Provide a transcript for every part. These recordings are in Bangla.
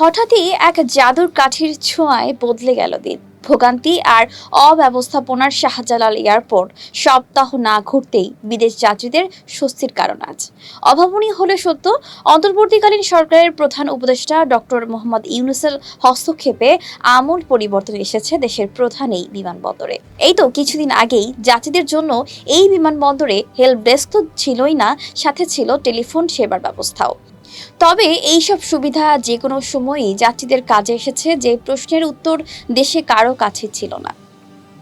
হঠাৎই এক জাদুর কাঠির ছোঁয়ায় বদলে গেল দিন। ভোগান্তি আর অব্যবস্থাপনার শাহজালাল এয়ারপোর্ট। সপ্তাহ না ঘুরতেই বিদেশ যাত্রীদের স্বস্তির কারণ আজ। অভাবনীয় হলে সত্য, অন্তর্বর্তীকালীন সরকারের প্রধান উপদেষ্টা ডক্টর মোহাম্মদ ইউনুসের হস্তক্ষেপে আমূল পরিবর্তন এসেছে দেশের প্রধান এই বিমানবন্দরে। এই তো কিছুদিন আগেই যাত্রীদের জন্য এই বিমানবন্দরে হেল্প ডেস্ক তো ছিলই না, সাথে ছিল টেলিফোন সেবার ব্যবস্থাও। তবে এইসব সুবিধা যে কোনো সময়ই যাত্রীদের কাজে এসেছে যে প্রশ্নের উত্তর দেশে কারও কাছে ছিল না।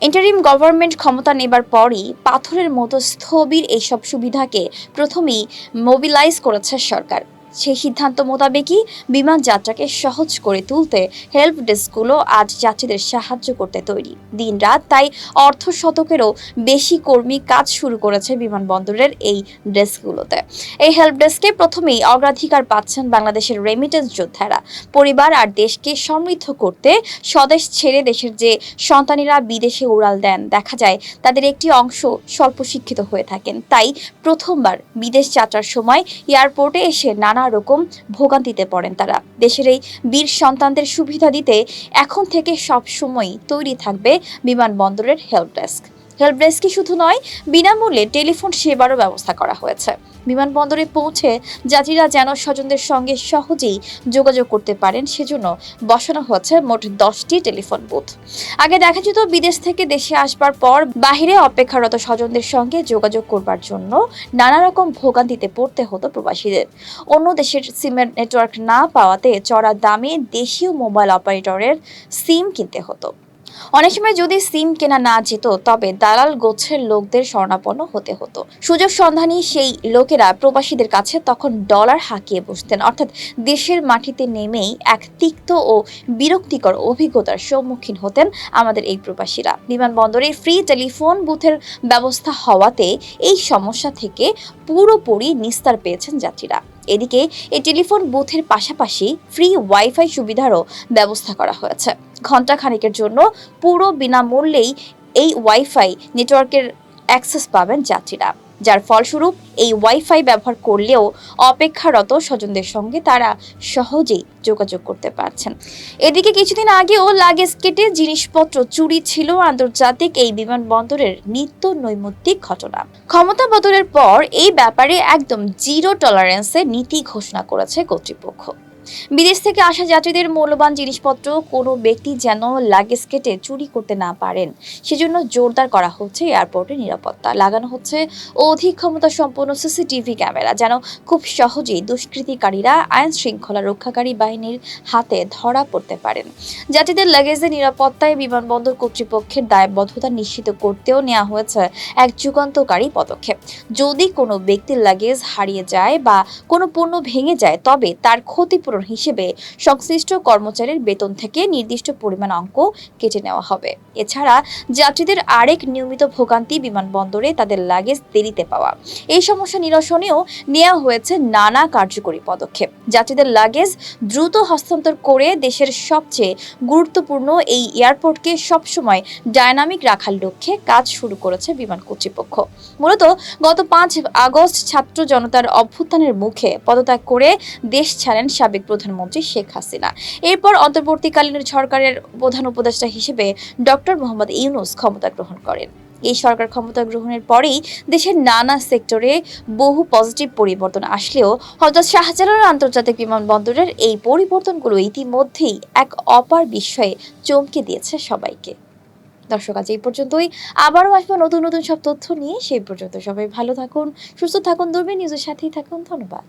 ইন্টারিম গভর্নমেন্ট ক্ষমতা নেবার পরই পাথরের মতো স্থবির এইসব সুবিধাকে প্রথমেই মোবিলাইজ করেছে সরকার। সেই সিদ্ধান্ত মোতাবেকই বিমান যাত্রাকে সহজ করে তুলতে হেল্প ডেস্কগুলো আজ যাত্রীদের সাহায্য করতে তৈরি। দিন রাত তাই অর্ধ শতকেরও বেশি কর্মী কাজ শুরু করেছে বিমানবন্দরের এই ডেস্কগুলোতে। এই হেল্প ডেস্কে প্রথমেই অগ্রাধিকার পাচ্ছেন বাংলাদেশের রেমিটেন্স যোদ্ধারা। পরিবার আর দেশকে সমৃদ্ধ করতে স্বদেশ ছেড়ে দেশের যে সন্তানেরা বিদেশে উড়াল দেন, দেখা যায় তাদের একটি অংশ স্বল্প শিক্ষিত হয়ে থাকেন। তাই প্রথমবার বিদেশ যাত্রার সময় এয়ারপোর্টে এসে নানা রকম ভোগান্তিতে পড়েন তারা। দেশের এই বীর সন্তানদের সুবিধা দিতে এখন থেকে সব সময় তৈরি থাকবে বিমানবন্দরের হেল্প ডেস্ক হেল্প ডেস্কই শুধু নয়, বিনামূল্যে টেলিফোন সেবারও ব্যবস্থা করা হয়েছে। বিমানবন্দরে পৌঁছে যাত্রীরা যেন স্বজনদের সঙ্গে সহজেই যোগাযোগ করতে পারেন, সেজন্য বসানো হয়েছে মোট দশটি টেলিফোন বুথ। আগে দেখা যেত বিদেশ থেকে দেশে আসবার পর বাহিরে অপেক্ষারত স্বজনদের সঙ্গে যোগাযোগ করবার জন্য নানা রকম ভোগান্তিতে পড়তে হতো প্রবাসীদের। অন্য দেশের সিমের নেটওয়ার্ক না পাওয়াতে চড়া দামে দেশীয় মোবাইল অপারেটরের সিম কিনতে হতো। অনেক সময় যদি সিম কেনা না যেত, তবে দালাল গোছের লোকদের শরণাপন্ন হতে হতো। সুযোগ সন্ধানী সেই লোকেরা প্রবাসীদের কাছে তখন ডলার হাঁকিয়ে বসতেন। অর্থাৎ দেশের মাটিতে নেমেই এক তিক্ত ও বিরক্তিকর অভিজ্ঞতার সম্মুখীন হতেন আমাদের এই প্রবাসীরা। বিমানবন্দরে ফ্রি টেলিফোন বুথের ব্যবস্থা হওয়াতে এই সমস্যা থেকে পুরোপুরি নিস্তার পেয়েছেন যাত্রীরা। এদিকে এই টেলিফোন বুথের পাশাপাশি ফ্রি ওয়াইফাই সুবিধারও ব্যবস্থা করা হয়েছে। ঘণ্টা খানেকের জন্য পুরো বিনামূল্যেই এই ওয়াইফাই নেটওয়ার্কের অ্যাক্সেস পাবেন যাত্রীরা। যার ফলস্বরূপ এই ওয়াইফাই ব্যবহার করলেও অপেক্ষারত স্বজনদের সঙ্গে তারা সহজেই যোগাযোগ করতে পারছেন। এদিকে কিছুদিন আগেও লাগেজ কেটে জিনিসপত্র চুরি ছিল আন্তর্জাতিক এই বিমানবন্দরের নিত্য নৈমিত্তিক ঘটনা। ক্ষমতা বদলের পর এই ব্যাপারে একদম জিরো টলারেন্সের নীতি ঘোষণা করেছে কর্তৃপক্ষ। বিদেশ থেকে আসা যাত্রীদের মূল্যবান জিনিসপত্র কোনো ব্যক্তি যেন লাগেজ কেটে চুরি করতে না পারেন। সেজন্য জোরদার করা হচ্ছে এয়ারপোর্টের নিরাপত্তা। লাগানো হচ্ছে অধিক ক্ষমতা সম্পন্ন সিসিটিভি ক্যামেরা, যেন খুব সহজেই দুষ্কৃতিকারীরা আইন শৃঙ্খলা রক্ষাকারী বাহিনীর হাতে ধরা পড়তে পারেন। যাত্রীদের লাগেজের নিরাপত্তায় বিমানবন্দর কর্তৃপক্ষের দায়বদ্ধতা নিশ্চিত করতেও নেওয়া হয়েছে এক যুগান্তকারী পদক্ষেপ। যদি কোনো ব্যক্তির লাগেজ হারিয়ে যায় বা কোনো পণ্য ভেঙে যায়, তবে তার ক্ষতিপূরণ হিসেবে সংশ্লিষ্ট কর্মচারীর বেতন থেকে নির্দিষ্ট পরিমাণ অঙ্ক কেটে নেওয়া হবে। এছাড়া যাত্রীদের আরেক নিয়মিত ভোগান্তি বিমানবন্দরে তাদের লাগেজ দেরিতে পাওয়া। এই সমস্যা নিরসনেও নেওয়া হয়েছে নানা কার্যকরী পদক্ষেপ। যাত্রীদের লাগেজ দ্রুত হস্তান্তর করে দেশের সবচেয়ে গুরুত্বপূর্ণ এই এয়ারপোর্টকে সবসময় ডায়নামিক রাখার লক্ষ্যে কাজ শুরু করেছে বিমান কর্তৃপক্ষ। মূলত গত পাঁচ আগস্ট ছাত্র জনতার অভ্যুত্থানের মুখে পদত্যাগ করে দেশ ছাড়েন সাবেক প্রধানমন্ত্রী শেখ হাসিনা। এরপর অন্তর্বর্তীকালীন সরকারের প্রধান উপদেষ্টা হিসেবে ডক্টর মোহাম্মদ ইউনুস ক্ষমতা গ্রহণ করেন। এই সরকার ক্ষমতা গ্রহণের পরেই দেশের নানা সেক্টরে বহু পজিটিভ পরিবর্তন আসলেও হজরত শাহজালাল আন্তর্জাতিক বিমানবন্দরের এই পরিবর্তনগুলো ইতিমধ্যেই এক অপার বিস্ময়ে চমকে দিয়েছে সবাইকে। দর্শক, আজ এই পর্যন্তই। আবারও আসব নতুন নতুন সব তথ্য নিয়ে। সেই পর্যন্ত সবাই ভালো থাকুন, সুস্থ থাকুন, দূরবীন নিউজের সাথেই থাকুন। ধন্যবাদ।